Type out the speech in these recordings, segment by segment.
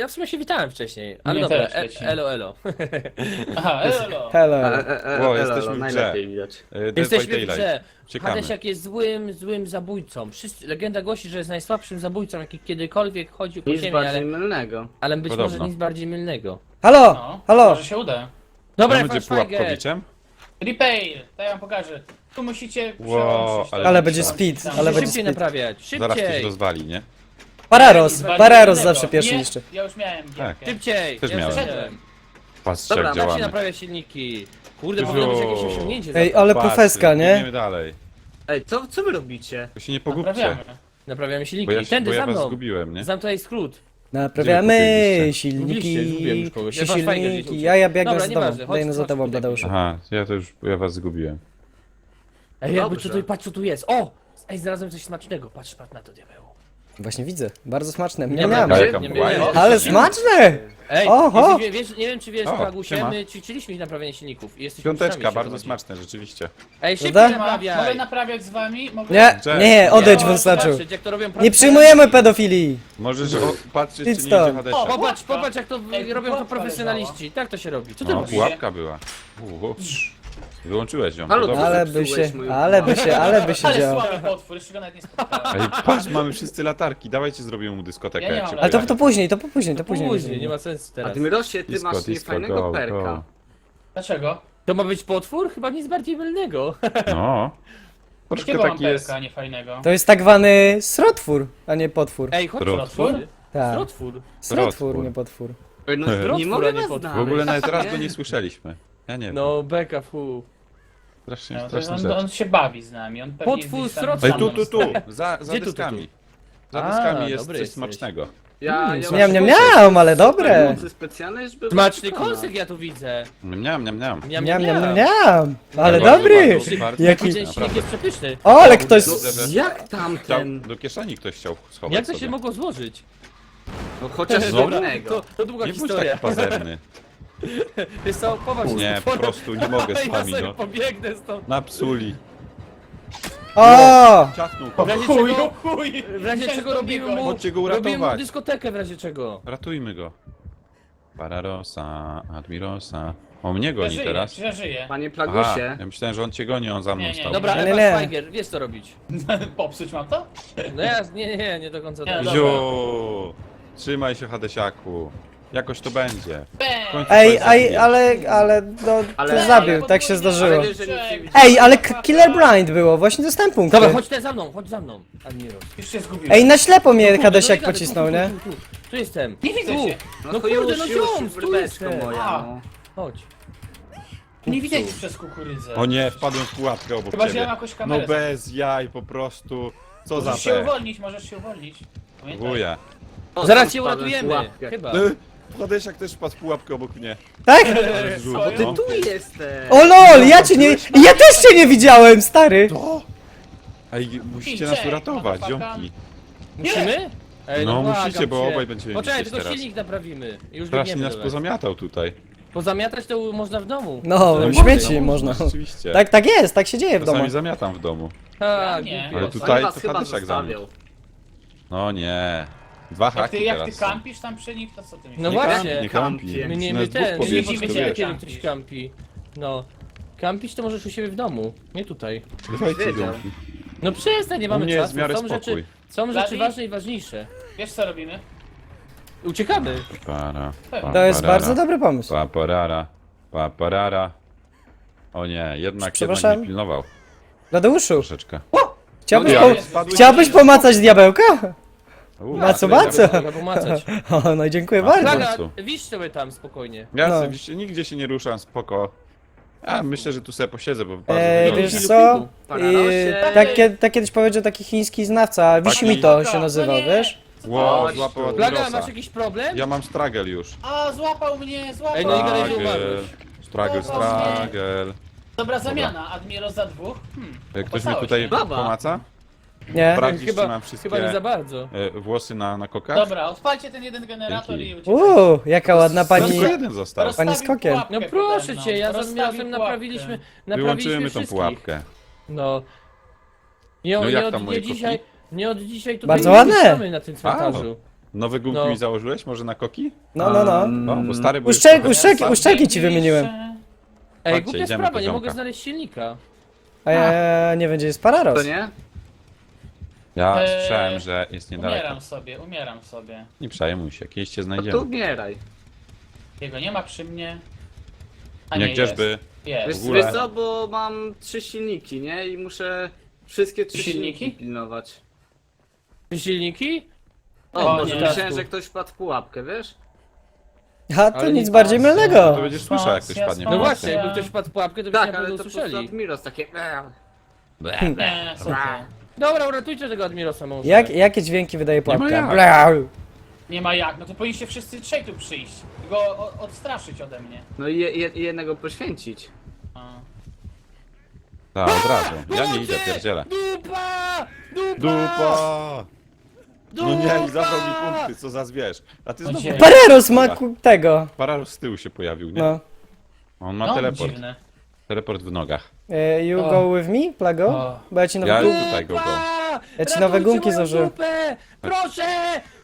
Ja w sumie się witałem wcześniej, ale Mnie dobra, też e, wcześniej. elo, elo. Aha, elo. Hello. E, e, Ło, elo, jesteśmy elo, w najlepiej widać. E, Dead by Jesteśmy w Daylight. grze. Hadesiak jest złym, złym zabójcą. Wszyscy, legenda głosi, że jest najsłabszym zabójcą, jaki kiedykolwiek chodził po Nic ziemi, bardziej ale, mylnego. ale być Podobno. może nic bardziej mylnego. Halo, No, halo. może się uda. Dobra, On będzie Schweiger. pułapkowiczem? Repair, to ja wam pokażę. Tu musicie Wow, przełączyć. ale- to. Ale będzie speed, ale Musisz będzie szybciej speed. naprawiać, Zaraz ktoś szybciej, rozwali, nie? Pararos, Pararos zawsze pierwszy Nie, niszczy. Ja już miałem gierkę. szybciej. Też ja miałem. przeszedłem. Patrzcie Dobra, jak Tak działamy. naprawia silniki. Kurde, powinno być jakieś osiągnięcie. Ej, to. ale Patrzcie, profeska, nie? biegniemy dalej. Ej, co, co wy robicie? To się nie pogubcie. Naprawiamy. Naprawiamy silniki. Bo ja, się- Tędy ja za was mną. zgubiłem, nie? Znam tutaj skrót. Naprawiamy Mówiliście. Mówiliście, zgubiłem silniki, już kogoś. Ja fajnie silniki. Ja, ja biegnę Dobra, za tobą, nieważne, chodź, biegnę za chodź tobą, tutaj. Bladeuszu. Aha, ja to już, ja was zgubiłem. Ej, jakby Dobrze. co tu, patrz co tu jest. O! Ej, znalazłem coś smacznego. Patrz, patrz na to diabeł. Właśnie widzę, bardzo smaczne. Nie Miam, Nie, miałem. Ale smaczne! Ej, Oho! jesteś- wiesz, nie wiem czy wiesz, O, siema. my ćwiczyliśmy naprawianie silników i jesteśmy Piąteczka, jeśli bardzo chodzi. smaczne, rzeczywiście. Ej, szybciej Prawda? Ma, mogę naprawiaj. naprawiać z wami? Mogę? Nie, Cześć. nie, odejdź wąsaczu. zobaczyć, jak to robią Nie przyjmujemy pedofilii. Możesz o, patrzeć, czy nie idzie stąd. Popatrz, popatrz jak to Ej, robią to pułapka profesjonaliści. Tak to się robi. Co ty No, robisz? pułapka była. Wyłączyłeś ją, Halo, to dobrze. Ale by się, moją ale by się, ale by się Ale działo. słaby potwór, jeszcze go nawet nie spotkałem. Ej, patrz, mamy wszyscy latarki, dawajcie zrobimy mu dyskotekę. Ja nie jak mam się Ale to, to później, to później, to później. Później, nie ma sensu teraz. Admirosie, ty Disco, masz disco, niefajnego go, perka. go. Dlaczego? To ma być potwór? Chyba nic bardziej mylnego. No. Troszkę Jakiego mam taki jest... perka niefajnego? To jest tak zwany srotwór, a nie potwór. Ej, chodź Trotwór? Trotwór. Tak, srotwór, Trotwór. nie potwór. Ej, No, nie a mogę nie was potwór. znaleźć. W ogóle nawet raz go nie słyszeliśmy. Ja nie wiem. No, beka, fu. Strasznie, No, to on, on się bawi z nami, on pewnie Potwór gdzieś tam. Ej, tu, tu, tu, za, za Gdzie tu, tu, dyskami. Za A, dyskami jest dobry coś jesteś. smacznego. Ja, Mm, ja Miam, miam, miam, ale dobre. Mocy specjalnej, żeby Smaczny kąsek ja tu widzę. Miam, miam, miam. Miam, Miam, miam, miam, miam. Ale Bardzo, dobry. bardzo, bardzo, Jaki- Ten jest przepyszny. O, ale ktoś... Jak Chciał, tamten? do kieszeni ktoś chciał schować Jak to sobie. się mogło złożyć? No chociaż Dobra. To, to długa Nie bądź historia. taki pazerny. Wiesz co, poważ się Nie, po prostu nie mogę z Ja wami, sobie no. pobiegnę stąd. Na psuli. O! Ciachnął W kogoś. razie Chuj, czego, chuj! w razie czego robimy mu, Chodźcie go robimy mu uratować. dyskotekę w razie czego. Ratujmy go. Pararosa, Admirosa. O mnie Ja goni żyję, teraz. ja żyję. Panie Aha, Plagusie, ja myślałem, że on cię goni, on za mną Nie, nie. stał. Dobra, Nie, nie, nie. Schweiger, wiesz co robić. Popsuć mam to? No ja, nie, nie, nie do końca Nie, tak. Ziu! Trzymaj się, Hadesiaku. Jakoś to będzie. W Bang! końcu Ej, ej, ale, ale, no, Ale- to zabił, tak się zdarzyło. Ale Ej, ale K- Killer Blind było, właśnie dostałem punkty. Dobra, chodź te za mną, chodź za mną, Admiros. Już się zgubiłem. Ej, na ślepo mnie Kurde, Hadesiak no i pocisnął, tu, nie? Tu, tu, tu, tu jestem. Nie widzę Tu. cię. No, kurde, no ziom, tu jestem. A. Chodź. Nie widać cię przez kukurydzę. O nie, wpadłem w pułapkę obok Chyba, że ja ciebie. mam jakąś kamerę. No bez jaj, po prostu. Co za Możesz się pe. uwolnić, możesz się uwolnić. Pamiętaj. Zaraz cię uratujemy, chyba. Y, Hadesiak też wpadł w pułapkę obok mnie. Tak? Ale zrzut, O, Ty no. tu jesteś! O lol, ja cię nie, ja też cię nie widziałem, stary. To? Ej, musicie nas uratować, ziomki. Musimy? Ej, No, błagam musicie, bo cię. obaj będziemy Poczekaj, widzieć tylko teraz. silnik naprawimy. Już Strasznie biegniemy nas do was. pozamiatał tutaj. Pozamiatać to można w domu. No, To śmieci można. można. Rzeczywiście. Tak, tak jest, tak się dzieje w domu. Czasami zamiatam w domu. Tak, nie. głupio. Ale tutaj to chyba Hadesiak za mnie. zostawiał. No nie. Dwa Jak haki ty, jak ty teraz są. kampisz tam przy nich, to co ty myślisz? No Nie właśnie. kampi, nie kampi. My nie Nas my dwóch ten, nie powiedzieć, widzimy to cię, wiesz. kiedy ktoś kampi. No. Kampić to możesz u siebie w domu, nie tutaj. Dawajcie Wiedział. ziomki. No przestań, nie U mamy mnie jest czasu. w miarę Są rzeczy, spokój. są rzeczy ważne i ważniejsze. Wiesz co robimy? Uciekamy. Para, To jest parara, bardzo dobry pomysł. Paparara, paparara. O nie, jednak, jednak Przepraszam? nie pilnował. Radeuszu, Troszeczkę. chciałbyś, Ja po, chciałbyś pomacać diabełka? U, ale- maco. Mogę pomacać. O, no i dziękuję A, bardzo. Plaga, końcu. wisz sobie tam spokojnie. Ja No. sobie się nigdzie się nie ruszam, spoko. A myślę, że tu sobie posiedzę, bo bardzo Ej, wygodnie. wiesz co? I, tak, kie- tak kiedyś powiedział taki chiński znawca, Wiśmito się nazywał, No nie. wiesz? Wow, Chodź złapał tu. Plaga, masz jakiś problem? Ja mam stragel już. A, złapał mnie, złapał Ej, no i gadaj, że mnie. umarłeś. Stragel, stragel. Dobra zamiana, Admiro za dwóch. Hmm, Ktoś mnie tutaj się. Baba. pomaca? Nie? Sprawdzić, czy Chyba, mam wszystkie chyba nie za bardzo. e, włosy na, na kokach? Dobra, odpalcie ten jeden generator Dzięki. i uciekajcie. Uuu, jaka ładna Tylko pani. jeden został. Rozstawił Pani z kokiem. pułapkę No pode proszę mną. cię, ja za Rozstawił pułapkę. naprawiliśmy, naprawiliśmy Wyłączymy tą wszystkich. pułapkę. No. Nie, No nie, jak od, tam moje nie dzisiaj, nie od dzisiaj tutaj Bardzo nie ładne. mieszkamy na tym cmentarzu. Nowe gumki No. mi założyłeś? Może na koki? No, no, no. No, bo stary był Uszczek, trochę uszczek, sam. uszczeki ci wymieniłem. Ej, głupia idziemy sprawa, do nie ziomka. mogę znaleźć silnika. A ja nie gdzie jest Pararos. To nie? Ja Eee, słyszałem, że jest niedaleko. Umieram sobie, umieram sobie. Nie przejmuj się, kiedyś cię No to znajdziemy. umieraj. Jego nie ma przy mnie. A Nie nie, gdzieżby. Jest. Wiesz, jest. w ogóle. wiesz co, bo mam trzy silniki, nie? I muszę wszystkie trzy Silniki? silniki pilnować. Silniki? O, O, może nie. myślałem, że ktoś wpadł w pułapkę, wiesz? A to Ale nic nie bardziej patrzę. mylnego. To będziesz słyszał, jak ktoś Spacja, padnie. No właśnie, jakby ktoś wpadł w pułapkę, to byśmy Tak, na ale pewno to po prostu usłyszeli. Admiros takie... Nie? Dobra, uratujcie tego Admirosa może. Jak, jakie dźwięki wydaje ma pułapka? jak. Blau. Nie ma jak, no to powinniście wszyscy trzej tu przyjść. i Go o- odstraszyć ode mnie. No i je, je, jednego poświęcić. A. Tak, od razu. Ja nie idę, pierdzielę. Dupa! Dupa! Dupa! Dupa! No nie, i zabrał mi punkty, co za zwierz. A ty znowu... Ojej. Pararos ma ku- tego. Pararos z tyłu się pojawił, nie? No. On ma No, teleport. dziwne. Teleport w nogach. E, You O. go with me, Plago? O. Bo ja ci nowe Ja gumki... tutaj go go. Ja ci nowe gumki dupę! Proszę!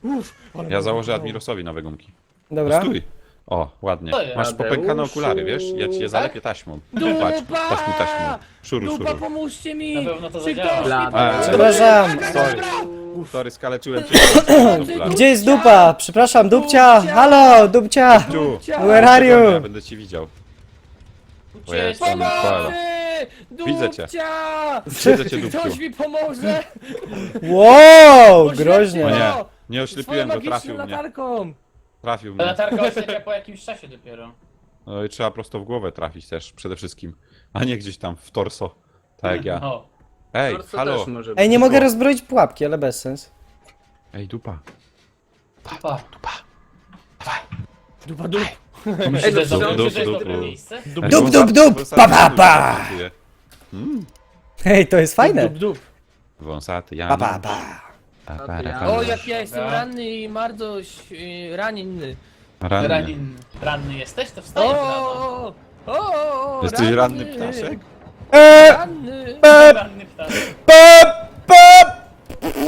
Uff, ale Ja założę. Admirosowi nowe gumki. Dobra. Stój! O, ładnie. To. Masz popękane Tadeuszu. okulary, wiesz? Ja ci je zalepię taśmą. Patrz, patrz mi taśmą. Szuru, Dupa, szuru. pomóżcie mi! Na pewno to Czy zadziała. ktoś mi Blada. pomoże? Przepraszam. Sorry. Sorry, skaleczyłem cię. Dobra. Gdzie jest dupa? Przepraszam, dupcia! Halo, dupcia! Tu. Where are Ja you? będę ci widział. Bo ja jestem. Pomocy! Widzę cię. Dupcia! Widzę cię, dupciu. Ktoś mi pomoże! Wow, Oślepcie groźnie. O nie, go! nie Swoją oślepiłem go, magiczną trafił mnie. latarką! Trafił Ta mnie. latarka oślepia po jakimś czasie dopiero. No i trzeba prosto w głowę trafić też, przede wszystkim. A nie gdzieś tam w torso. Tak jak ja. O. Ej, Torso halo. też może być. Ej, nie mogę rozbroić pułapki, ale bez sens. Ej, dupa. Dupa. Dupa, dup! Myślisz, że dup, to dup, jest dup, dup. miejsce? Ej, Dup, dup, dup, pa, pa, pa. pasuje. Hej, to jest fajne. Dup, dup. Wąsaty Pa, Janusz. pa, pa. Pa, Pa, pa, pa. pa. O, jak ja jestem Dobra. ranny i bardzo yy, ranny. Ranny. Ranin, ranny jesteś? To O, wstaję rano. o, o, o, Jesteś ranny ptaszek? Eee, Ranny! Ranny ptaszek. pe.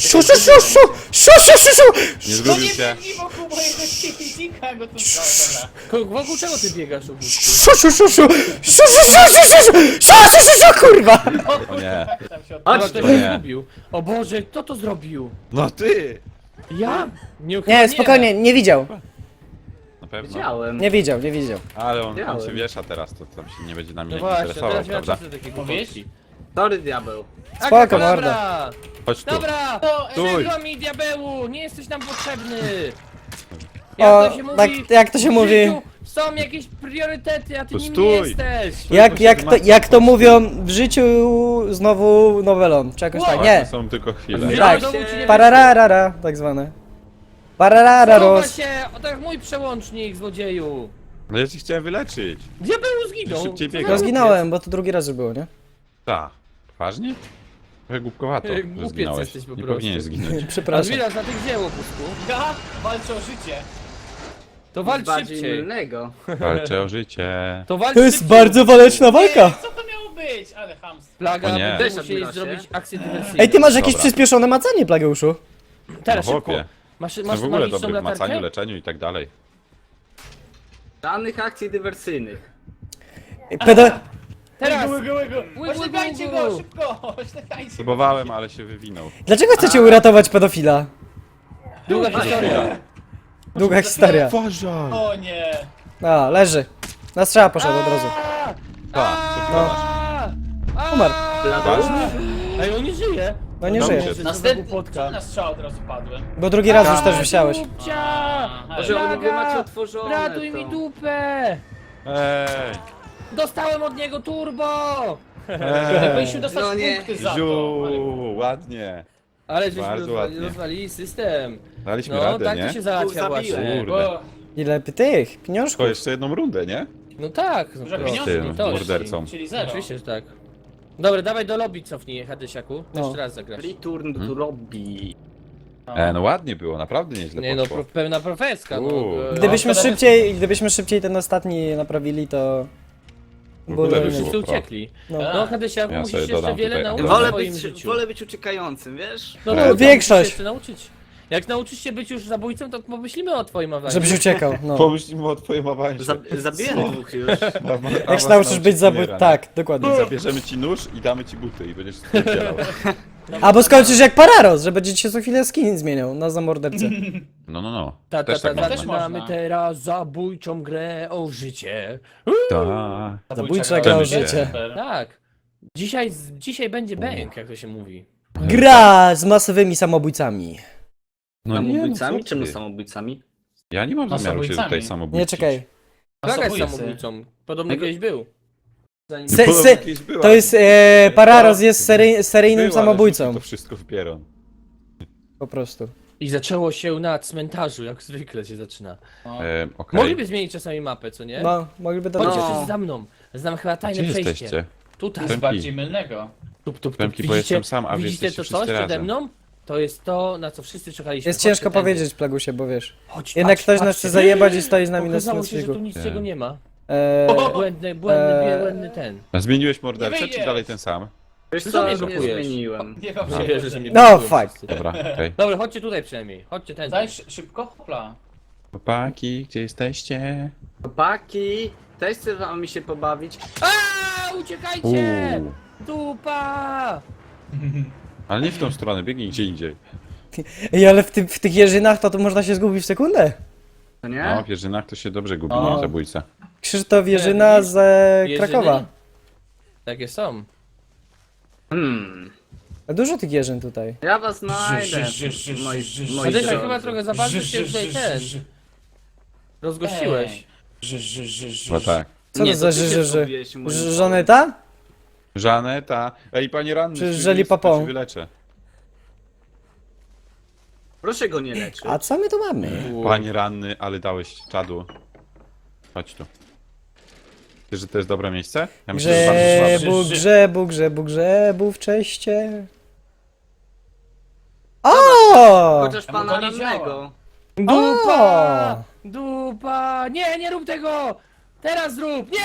Szu, szu, szu, szu, szu, szu, szu, szu. Nie No zgubił nie się. biegnij wokół mojego silnika, go tu stała, Ko- Wokół czego ty biegasz, Augustu? Szu, szu, szu, szu. Szu, szu, szu, szu, szu, szu. Szu, szu, szu, szu, kurwa! O nie. Tam się. Chyba Chodź tu. nie. zgubił. O Boże, kto to zrobił? No ty! Ja? Nie, chyba Nie, spokojnie, nie widział. Na pewno. Widziałem. Nie widział, nie widział. Ale on, on się wiesza teraz, to tam się nie będzie na mnie No właśnie, interesował, teraz miałem prawda? czas na takie Mówisz? głupotki. Sorry, diabeł. Spoko, mordo. Dobra, Chodź tu. dobra! To. Przegła mi diabełu, nie jesteś nam potrzebny! O, Jak to się tak, mówi, jak to się w mówi? życiu Są jakieś priorytety, a ty To nim stój. nie jesteś! Jak, jak, to, jak to mówią w życiu znowu nowelon, czy jakoś tak, nie. są tylko chwile. Ja Tak. ci nie Parararara, tak zwane. Pararararos. się! O tak mój przełącznik, złodzieju! No ja ci chciałem wyleczyć. Diabeł zginął! Szybciej biegał. No zginąłem, bo to drugi raz już było, nie? Tak. Poważnie? Trochę głupkowato, Ej, że głupiec zginąłeś. jesteś po Nie prostu. powinieneś zginąć. Przepraszam. Admiras, na tych dzieło, pusku. Ja walczę o życie. To walcz Bardziej szybciej. Walczę o życie. To walcz To jest szybciej. bardzo waleczna Ej, walka. co to miało być? Ale chamstwo. Plaga, nie. będziemy Też musieli zrobić akcję dywersyjną. Ej, ty masz jakieś Dobra. przyspieszone macanie, Plageuszu? Teraz No, szybko. chłopie. Masz, Masz masz w ogóle magiczną dobry w macaniu, latarkę? leczeniu i tak dalej. Żadnych akcji dywersyjnych. Pedo... Teraz! Łygu, łygu, łygu, Oślepiajcie łygu. go, szybko! Oślepiajcie go. Próbowałem, ale się wywinął. Dlaczego chcecie uratować pedofila? Długa historia. Długa historia. Uważaj! O nie. A, leży. Na strzała poszedł od razu. Tak, co No. Umarł. Ważne? Ej, on nie żyje. No nie Dobrze. żyje. Co Następny głupotka. na strzał od razu padłem. Bo drugi raz już też wisiałeś. Dupcia! A, Może wy macie otworzone Ratuj to. mi dupę! Ej! Dostałem od niego turbo! Ej! powinniśmy dostać No nie. punkty za to. Ziu, ładnie. Ale żeśmy Bardzo rozwali, ładnie. rozwalili system. Daliśmy No, radę, tak nie? to się załatwia Zabiłem. właśnie. Kurde. Bo Ile by tych To pieniążków? jeszcze jedną rundę, nie? No tak, no proszę, pieniędzy. tym mordercą. Czyli zero. Oczywiście, że tak. Dobra, dawaj do lobby cofnij, Hadysiaku. No. Jeszcze raz zagrasz. Return Hmm? to lobby. No. E, no ładnie było, naprawdę nieźle Nie no, poszło. pro, pełna profeska, no. Uuu. e, Gdybyśmy że- szybciej, gdybyśmy szybciej ten ostatni naprawili, to... W ogóle Byłoby by było Wszyscy pro. uciekli. No. No, Hadysiaku, Ja musisz sobie jeszcze dodam wiele tutaj nauczyć Wolę w swoim być, życiu. wolę być uciekającym, wiesz? No E. to Większość. musisz jeszcze nauczyć. Jak nauczysz się być już zabójcą, to pomyślimy o twoim awansie. Żebyś uciekał, no. Pomyślimy o twoim awansie. Zab zabiłem dwóch już. Jak się nauczysz być zabójcą, tak, dokładnie. Zabierzemy ci nóż i damy ci buty i będziesz spierdzielał. Albo skończysz jak Pararos, że będzie ci się co chwilę skin zmieniał na zamordercę. No, no, no. Ta, ta, Też ta, tak ta, można. Zaczynamy można. teraz zabójczą grę o życie. Tak. Zabójcza gra o życie. Tak. Dzisiaj, dzisiaj będzie bęk, jak to się mówi. Gra z masowymi samobójcami. No nie, no Samobójcami? ty? samobójcami? Ja nie mam zamiaru się samobójcami. tutaj samobójczyć. Nie, czekaj. Plaga jest samobójcą. Podobno kiedyś był. Zanim... Se- Podobno se- kiedyś była. To jest, e, Pararos jest sery, seryjnym Była, ale samobójcą. To wszystko w pieron. Po prostu. I zaczęło się na cmentarzu, jak zwykle się zaczyna. E, okej. Mogliby zmienić czasami mapę, co nie? No, mogliby to Chodźcie No. wszyscy za mną. Znam chyba tajne Gdzie przejście. jesteście? Tutaj. Nic Tempi. bardziej mylnego. Tup, tup, tup. Bo jestem sam, a wy widzicie jesteście to coś wszyscy przede razem. mną? To jest to, na co wszyscy czekaliśmy. Jest Chodźcie ciężko tędy. powiedzieć, Plagusie, bo wiesz. Chodź, Jednak patrz, ktoś nas patrzcie. chce zajebać i stoi z nami na Okazało się, że tu nic z Nie. tego nie ma. Eee, Błędny, błędny, Eee. błędny ten. A zmieniłeś mordercę, Nie czy dalej ten sam? Wiesz co, mnie nie blokujesz. zmieniłem. Nie wam się wierzę, że mnie No, blokują fuck. wszyscy. Dobra, okej. Dobra, chodźcie tutaj przynajmniej. Chodźcie ten. Daj szy- szybko, hopla. Chłopaki, gdzie jesteście? Chłopaki, też chce wam mi się pobawić. A, uciekajcie! Uuu. Dupa! Ale nie w tą stronę, biegnij gdzie indziej. Ej, ale w, tym, w tych jeżynach to, to można się zgubić w sekundę. To No, nie? w Jerzynach to się dobrze gubi, O. nie zabójca. Krzysztof Jerzyna z e? Krakowa. Takie są. Hmm. A Dużo tych jeżyn tutaj. Ja was znajdę. Moi, moi ty drodzy. chyba trochę za bardzo się tutaj ten rozgościłeś. Chyba tak. Co Nie, to za ty się ży, ży, ży? zgubiłeś, moi Ż- drodzy. Żaneta? Żaneta. Ej, panie ranny, Czy przyjdź, żeli to papą? wyleczę. Proszę go nie leczyć. A co my tu mamy? Panie ranny, ale dałeś czadu. Chodź tu. Wiesz, że to jest dobre miejsce? Ja myślę, że bardzo słabe. Grzebu, grzebu, grzebu, grzebu w czeście. O! Chociaż pana to nie działa. rannego. Dupa! Dupa! Nie, nie rób tego! Teraz zrób! Nie!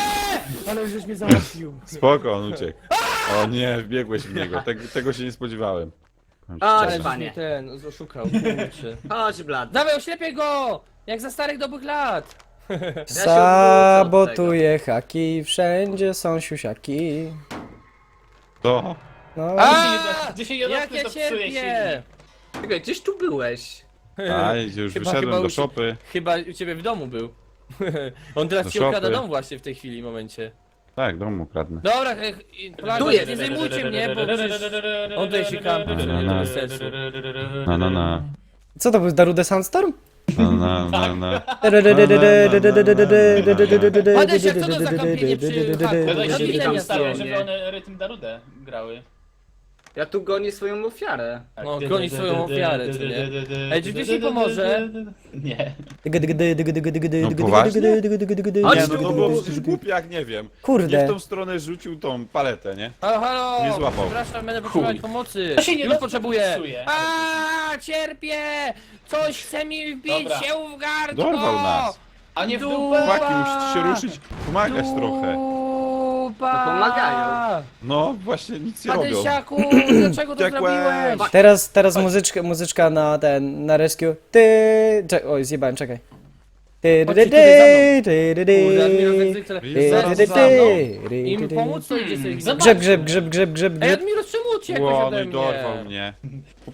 Ale żeś mnie załatwił. Spoko, on uciekł. O nie, wbiegłeś w niego. Tego, tego się nie spodziewałem. Powiem ci szczerze. Ale panie. ten oszukał. kurczę. Chodź, blad. Dawaj, oślepię go! Jak za starych dobrych lat. Sabotuję haki, wszędzie są siusiaki. To? No. A! Jedno Jak ja cierpię! Czekaj, gdzieś tu byłeś. Aj, już Chyba- wyszedłem chyba do szopy. Chyba u ciebie w domu był. On teraz Do ci szopy. dom właśnie w tej chwili, momencie. Tak, domu kradnę. Dobra, e, i- Plaga, Tu nie, jest. nie zajmujcie mnie, bo przecież on tutaj się kampi, co nie, to bez sensu. Na na na. Co to był, Darude Sandstorm? Na na na na. Adaś, jak co to za kampienie przy haku? Dodaj No się tam żeby one rytm Darudę grały. Ja tu gonię swoją ofiarę. No, goni swoją ofiarę, czy nie? Ej, czy ktoś mi pomoże? Nie. No poważnie? Chodź Nie, tu. no to było przecież głupie jak nie wiem. Nie w Kurde. tą stronę rzucił tą paletę, nie? Halo, halo! Nie złapał. Przepraszam, będę potrzebować pomocy. To się nie Już da- potrzebuję. psuje. A, cierpię! Coś chce mi wbić Dobra. się w gardło! Dorwał nas. A nie w dupę? Chłopaki, musicie się ruszyć. Pomagać trochę. No pomagają. No, właśnie nic nie robią. Padysiaku, dlaczego to Uciekłem. zrobiłeś? Teraz, teraz muzyczka, muzyczka na ten, na rescue. Ty, czek, oj, zjebałem, czekaj. Ty, Chodźcie dy, tutaj dy, dy, dy, Kurde, Admiros jak dy. zwykle. Jest Ty, zaraz dy, dy, za dy, dy, Im dy. pomóc to idzie sobie. Zobacz. Grzeb, grzeb, grzeb, grzeb, grzeb, Ej, grzeb. Admiros, czemu uciekłeś Ło, no ode i mnie? dorwał mnie.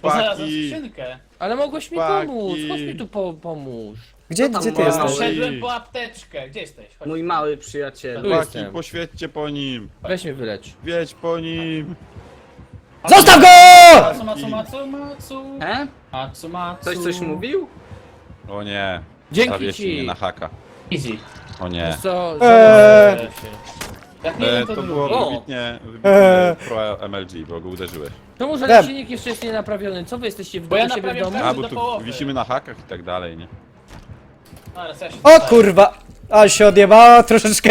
Bo znalazłem Chłopaki. skrzynkę. Ale mogłeś mi Chłopaki. pomóc, chodź mi tu po, pomóż. Gdzie, tam gdzie ty jesteś? Szedłem po apteczkę. Gdzie jesteś? Chodź. Mój mały przyjaciel. Tu Chłopaki, jestem. po nim. Weź mnie wylecz. Wiedź po nim. Zostaw go! Macu, macu, macu, macu. He? Macu, macu. Ktoś coś mówił? O nie. Dzięki ci. mnie na haka. Easy. O nie. Wiesz co, Eee. Jak nie E, to, to drugi. było O! wybitnie, wybitnie Eee. pro MLG, bo go uderzyłeś. To może ten silnik jeszcze jest nie naprawiony. Co wy jesteście w Bo ja domu siebie w naprawiam domu? każdy- A, bo tu połowy. wisimy na hakach i tak dalej, nie? Zaraz, ja się O kurwa! A się odjebała troszeczkę!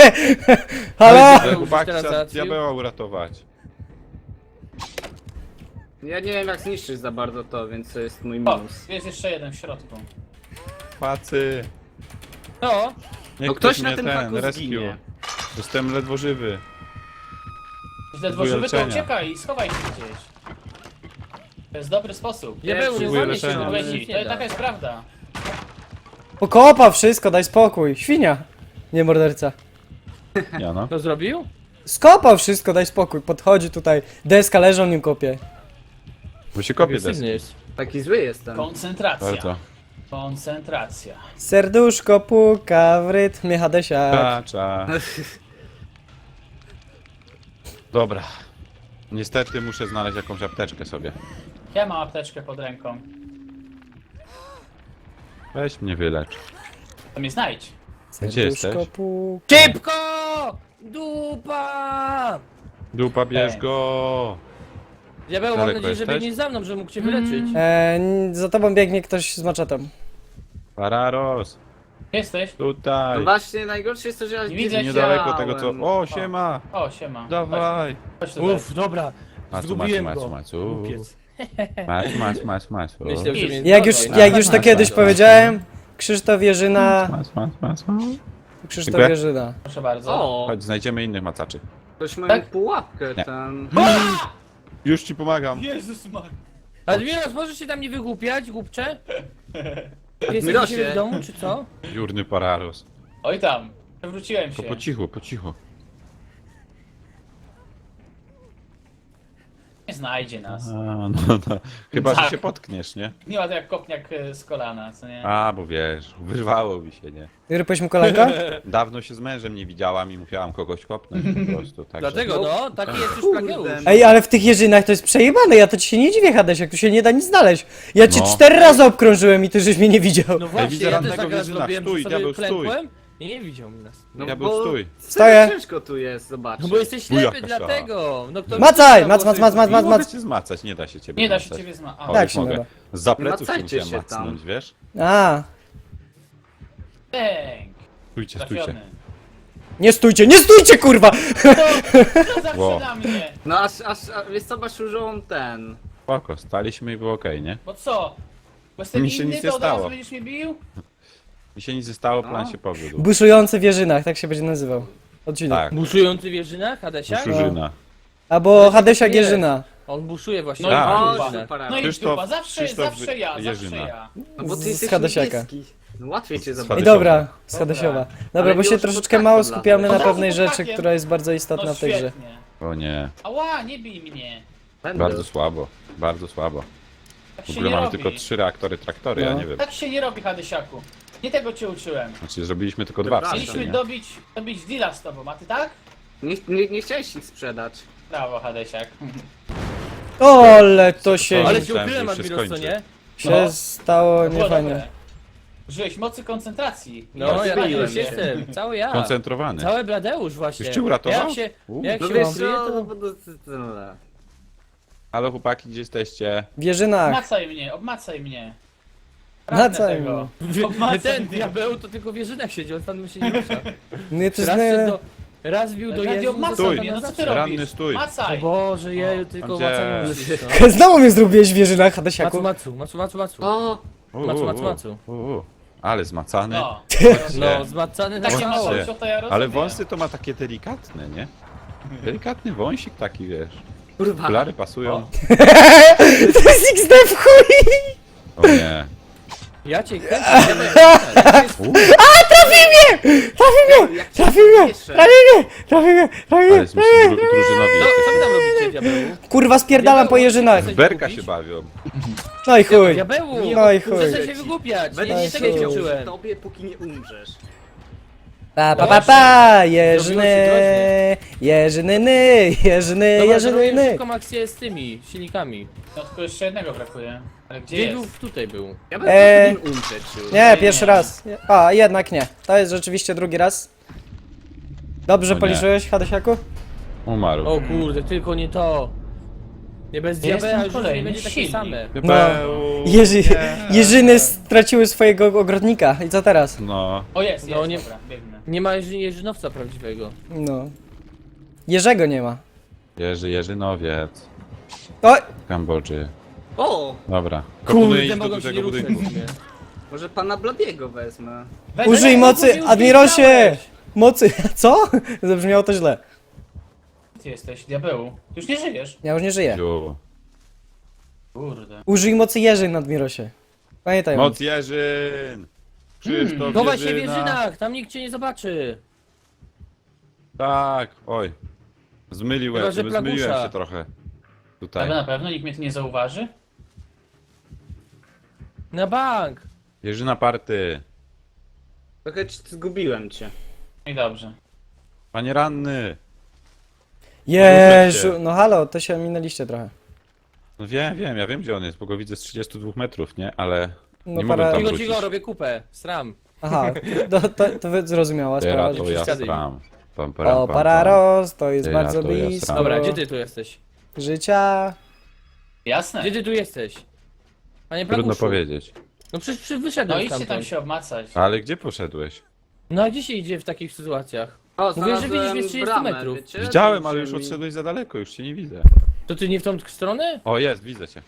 Halo! Diabeł, teraz załatwił? diabeła uratować. Ja nie wiem jak zniszczyć za bardzo to, więc to jest mój O, minus. jest jeszcze jeden w środku. Pacy! No, Niech No ktoś na mnie tym ten, haku rescue. zginie. Jestem ledwo żywy. Źle dworzywy, to leczenia. uciekaj i schowaj się gdzieś. To jest dobry sposób. nie złamie się, leczenia. no, nie to da. taka jest prawda. Pokopa wszystko, daj spokój. Świnia. Nie morderca. Ja no. To zrobił? Skopał wszystko, daj spokój. Podchodzi tutaj, deska leżą, nim kopie. Bo się kopie Agresywny des. jest. Taki zły jestem. Koncentracja. Bardzo. Koncentracja. Serduszko puka w rytmie Hadesia. Czacza. Dobra. Niestety muszę znaleźć jakąś apteczkę sobie. Ja mam apteczkę pod ręką. Weź mnie wylecz. To mnie znajdź. Gdzie jesteś? puka. Szybko! Dupa! Dupa, bierz go! Diabeł, mam Daleko nadzieję, że jesteś? biegniesz za mną, że mógł cię wyleczyć. E, n- za tobą biegnie ktoś z maczetą. Pararos! Jesteś? No Tutaj! właśnie, najgorsze jest to, że ja Nie widzę cię. Niedaleko tego co... O, siema! O, siema. Dawaj! Chodź, chodź tutaj. Uff, dobra. Macu, macu, Zgubiłem macu, go. Głupiec. Macu, macu, macu, macu. Myślał, że mnie Jak już, jak już to Masz, kiedyś masz, powiedziałem, Krzysztof Jerzyna, Macu, macu, macu. Krzysztof Dziękuję. Jerzyna. Proszę bardzo. O, Chodź, znajdziemy innych macaczy. ktoś ma Tak? pułapkę Nie. tam. Już ci pomagam. Jezus Maria. Admiros, możesz się tam nie wygłupiać, głupcze? Jesteś Admirosie. w domu, czy co? Jurny pararos. Oj tam. Przewróciłem się. To po cichu, po cichu. Nie znajdzie nas. A, no, no. Chyba, że Tak. się potkniesz, nie? Nie ma to jak kopniak e, z kolana, co nie? A, bo wiesz, wyrwało mi się, nie? Rypłeś mu kolanka? Dawno się z mężem nie widziałam i musiałam kogoś kopnąć po prostu, tak. Dlatego no, taki jest już Kurde. plageusz. Ej, ale w tych Jerzynach to jest przejebane, ja to ci się nie dziwię, Hadesiak, tu się nie da nic znaleźć. Ja cię No. cztery razy obkrążyłem i ty żeś mnie nie widział. No właśnie, widzę ja też rannego tak raz Stój, że sobie diabeł, stój. klękłem i nie widział mi nas. No Diabeł, bo stój. Stoję. ciężko tu jest, zobaczcie. No bo jesteś ślepy, Bujaka szala. dlatego. No, kto Macaj, mac, mac, mac, mac, Nie mac, mogę mac. cię zmacać, nie da się ciebie Nie da się zmacać. ciebie zma... O, A, Tak już się mogę. nazywa. Z pleców się Macajcie musiałem się tam. macnąć, wiesz? A, Stójcie, Bęk. stójcie. Trafiony. nie stójcie, nie stójcie, kurwa! Co zawsze Wow. na mnie? No aż, aż, a, wiesz co, Baszurzą ten... Spoko, staliśmy i było okej, nie? Bo co? Bo jestem Mi się inny, nic nie to od razu stało. będziesz mnie bił? Mi się nic nie stało, plan No. się powiódł. Buszujący w Jerzynach, tak się będzie nazywał. Odcinek. Tak, Buszujący wieżyna, Hadesia? Szurzyna. Albo Hadesiak jest. Jerzyna. On buszuje właśnie. No i Tak. O. No i Krzysztof- dupa, zawsze, Krzysztof zawsze ja, zawsze Jerzyna. ja. No bo Z ty jesteś Hadesiaka. niebieski. No łatwiej cię Z I zobaczyć. Hadesia. dobra, z Hadesiowa. Dobra, Ale bo się troszeczkę pod mało takiem skupiamy dla- na pewnej razu rzeczy, takiem. która jest bardzo istotna No w tej grze. świetnie. O nie, Ała, nie bij mnie. Będę. bardzo słabo, bardzo słabo. Tak W się ogóle nie mamy robi. tylko trzy reaktory traktory, ja No. nie wiem. Tak się nie robi, Hadysiaku. Nie tego cię uczyłem. Znaczy, zrobiliśmy tylko dwa Przepraszam. nie? dobić, dobić deala z tobą, a ty tak? Nie, nie, nie chciałeś ich sprzedać. Brawo, Hadesiak. O, ale to się, Ale się Myślałem, że ukryłem, się Admiros, co skończy. nie? się No. stało Było niefajnie. Użyłeś mocy koncentracji. No, ja już się. jestem. Cały ja. Koncentrowany. Cały Bladeusz właśnie. Już cię uratował? Jak się, U. jak No się wiesz ukryje, co, no to... bo to... to- to- Halo chłopaki, gdzie jesteście? W Jerzynach. Obmacaj mnie, obmacaj mnie. Pragnę Macaj tego. Obmacaj Ten diabeł to tylko w wieżynach siedzi, on tam się nie rusza. Nie, to jest Raz, nie... się do, raz bił do Jezu, Stój. mnie, no co ty Ranny robisz? stój. O Macaj. Boże, jeju, tylko Gdzie? macanie musisz, no. Znowu mnie zrobiłeś w Macu, Hadesiaku. macu, macu, macu, macu. O, U, Macu, u, macu, u, macu. u, u. Ale zmacany. No. No, zmacany na Takie co to ja rozumiem. Ale wąsy to ma takie delikatne, nie? Delikatny wąsik taki, wiesz. kurwa. Okulary pasują. To jest XD w chuj! O nie. Ja cię kręcę. U, Trafił mnie! Trafił mnie! Trafił mnie! Trafił mnie! Trafił ale mnie! jest się dru drużynowi. Co, tam robicie, diabeł? Kurwa, spierdalam po Jerzynach. W berka się bawią. No i chuj. Diabeł, No i chuj. przestań się wygłupiać. Będę Nie, nie się tego uczyłem. tobie, póki nie umrzesz. Pa, pa, pa, pa! Jeżyny! Jeżyny, ny! Jeżyny, Dobra, jeżyny, zrobiłem ny! szybką akcję z tymi silnikami. No tylko jeszcze jednego brakuje. Ale gdzie Gdzie jest? był? Tutaj był. Ja bym Eee, umrzeć już. Nie, pierwszy raz. A, jednak nie. To jest rzeczywiście drugi raz. Dobrze O nie. policzyłeś, Hadesiaku? Umarł. O kurde, tylko nie to. Nie bez Jestem diabeła już nie kolejny będzie takie silnik. same. Diabeł, Jeży, nie. jeżyny straciły swojego ogrodnika. I co teraz? No. O jest, No jest, nie- dobra, biegnę. Nie ma jeży- jeżynowca prawdziwego. No. Jerzego nie ma. Jerzy, Jerzynowiec. Oj! W Kambodży. O! Dobra. Proponuję Kurde, iść do mogą się nie dużego budynku. sumie. Może pana Bladiego wezmę. Weź, Użyj weź, mocy, później Admirosie! Mocy, co? Zabrzmiało to źle. Ty jesteś, diabeł. Ty już nie żyjesz. Ja już nie żyję. Kurde. Użyj mocy Jerzyn, Admirosie. Pamiętaj. o Moc Jerzyn! Krzysztof Chowaj się w Jerzyna. jeżynach, tam nikt cię nie zobaczy. Tak, oj. Zmyliłem, Chyba, że zmyliłem plagusza. się trochę. Ale Tutaj. na pewno nikt mnie tu nie zauważy? Na bank. Jerzyna party. Trochę ci- zgubiłem cię. No i dobrze. Panie ranny. Jezu, no halo, to się minęliście trochę. No wiem, wiem, ja wiem gdzie on jest, bo go widzę z 32 metrów, nie? Ale No nie para- mogę tam Cicho, wrócić. cicho, robię kupę. Sram. Aha, to, to, to wy- zrozumiała sprawa. Teraz że to ja stram. Pam, param, O, pam, pararos, to jest Teraz bardzo to ja blisko sram. Dobra, gdzie ty tu jesteś? życia. Jasne. Gdzie ty tu jesteś? Panie pam. Trudno powiedzieć. No przecież przy, No wyszedłem idźcie tam stamtąd. się obmacać. Ale gdzie poszedłeś? No a gdzie się idzie w takich sytuacjach? O, Mówię, że znalazłem widzisz mnie z 30 bramę, metrów. wiecie? Widziałem, ale już odszedłeś za daleko, już cię nie widzę. To ty nie w tą stronę? O, jest, widzę cię.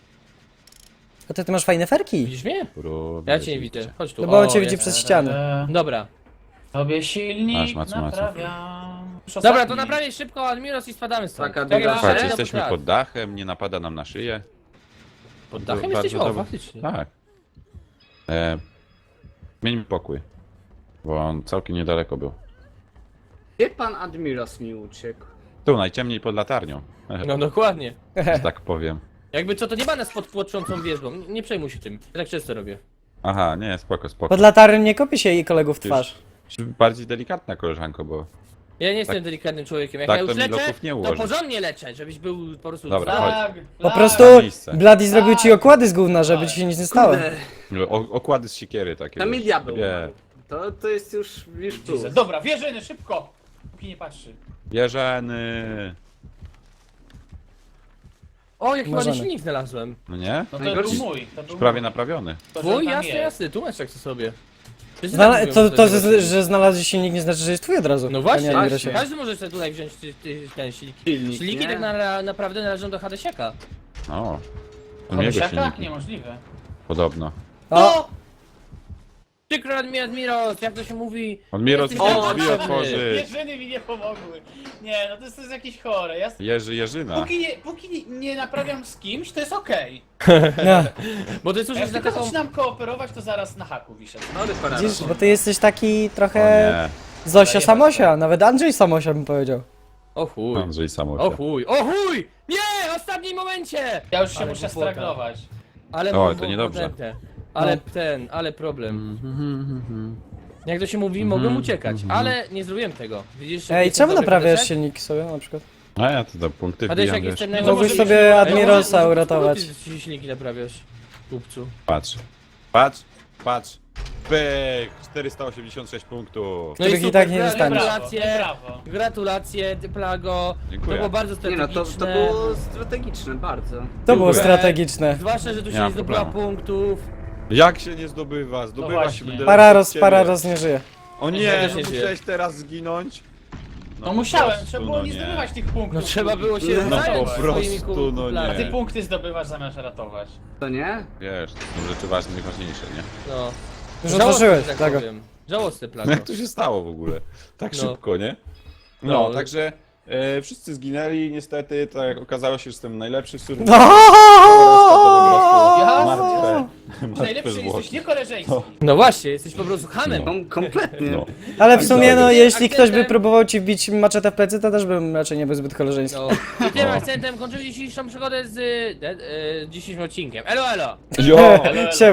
A ty, ty masz fajne ferki. Widzisz mnie? Ja cię nie widzę. Chodź tu. No bo on cię widzi jest. przez ścianę. Eee, Dobra. Tobie silnik Masz, macu, macu. naprawiam. Już Dobra, ostatni. to naprawię szybko Admiros i spadamy stąd. Taka Tak, Patrz, jesteśmy to pod dachem, nie napada nam na szyję. Pod dachem Bardzo jesteś? O, dobrze. faktycznie. Tak. E, zmieńmy pokój. Bo on całkiem niedaleko był. Gdzie pan Admiros mi uciekł? Tu, najciemniej pod latarnią. No dokładnie. że tak powiem. Jakby co, to nie ma nas pod płaczącą wieżbą. Nie, nie przejmuj się tym. Ja tak często robię. Aha, nie, spoko, spoko. Pod latarem nie kopie się jej kolegów w twarz. Bardziej delikatna koleżanko, bo... Ja nie jestem delikatnym człowiekiem. Jak tak ja już to mi leczę, loków nie to porządnie leczę, żebyś był po prostu Dobra, zdrowy. chodź. Lag, Po lag. prostu Na miejsce. Bloody zrobił ci okłady z gówna, żeby ci się nic nie stało. Kurde, O, okłady z siekiery takie. tam wiesz. diabeł. Nie. To, to jest już, już plus. Dobra, wierzyny, szybko! Póki nie patrzy. Bierzeny. O, jaki ładny silnik znalazłem. No nie? No to Najgorszy- był mój. To był Już prawie mój. naprawiony. To, że Twój? tam Jasny, jest. jasny. Tu masz tak sobie. Wszyscy Znala- tak mówią, to, że to, że, że znalazłeś silnik nie znaczy, że jest twój od razu. No właśnie, a nie Admirosie. Każdy może sobie tutaj wziąć ty, ty, ten silnik. Silnik, Silniki nie? tak na, naprawdę należą do Hadesiaka. O. To jego Siaka? silniki. Niemożliwe. Podobno. O, Przykro mi Admiros, jak to się mówi? Admiros, Jesteś drzwi tak potrzebny. otworzyć. Wierzyny mi nie pomogły. Nie, no to jest, to jest jakieś chore. Ja... Jerzy Jerzyna. Póki, nie, póki nie, nie naprawiam z kimś, to jest okej. no. Bo ty A Jak słyszysz na tylko taką... zaczynam kooperować, to zaraz na haku wiszę. Sorry, Pararos. Widzisz, bo ty jesteś taki O trochę nie. Zosia Samosia, nawet Andrzej Samosia bym powiedział. O chuj. Andrzej O Samosia. chuj, o chuj! Nie! W ostatnim momencie! Ja już się Ale muszę głupota. Ale O, to niedobrze. podętę. Ale No. ten, ale problem. Jak to się mówi, mogłem uciekać, ale nie zrobiłem tego. Widzisz? Ej, jestem czemu dobry naprawiasz Hadesiak? silnik sobie na przykład? A ja to do punkty Hadesiak wbijam, wiesz. jestem No Mogłeś może sobie Admirosa uratować. skąd Ty silniki naprawiasz, kupcu. Patrz. Patrz, patrz. Pyk! 486 punktów. No Których i tak nie dostaniesz. Gratulacje, Brawo, gratulacje, ty Plago. Dziękuję. To było bardzo Nie no, strategiczne. to, to było strategiczne bardzo. To było Dziękuję. strategiczne. Zwłaszcza, że tu się Nie zdobyła problemu. punktów. Jak się nie zdobywa? Zdobywa No się właśnie. będę Pararos, ciebie. Pararos nie żyje. O Ja nie, też no nie musiałeś teraz zginąć. No musiałem, po prostu, trzeba było no nie zdobywać tych punktów. No trzeba było się No zająć po swoimi prostu, no kumplami. A ty nie. punkty zdobywasz zamiast ratować. To nie? Wiesz, to są rzeczy ważne, najważniejsze, nie? No. Już Żałosne, otworzyłeś, że tak powiem. No jak to się stało w ogóle? Tak No. szybko, nie? No, No. także e, wszyscy zginęli, niestety, tak jak okazało się, że jestem najlepszy w No. survivalu. Ja? Martwe. Najlepszy jesteś niekoleżeński. No właśnie, jesteś po prostu hamem. No. No, kompletnie. No. Ale w sumie, no, Tym jeśli ktoś by próbował ci wbić maczetę w plecy, to też bym raczej nie był zbyt koleżeński. No. I tym No. akcentem kończymy dzisiejszą przygodę z e, e, dzisiejszym odcinkiem. Elo, elo! Jo! Siema.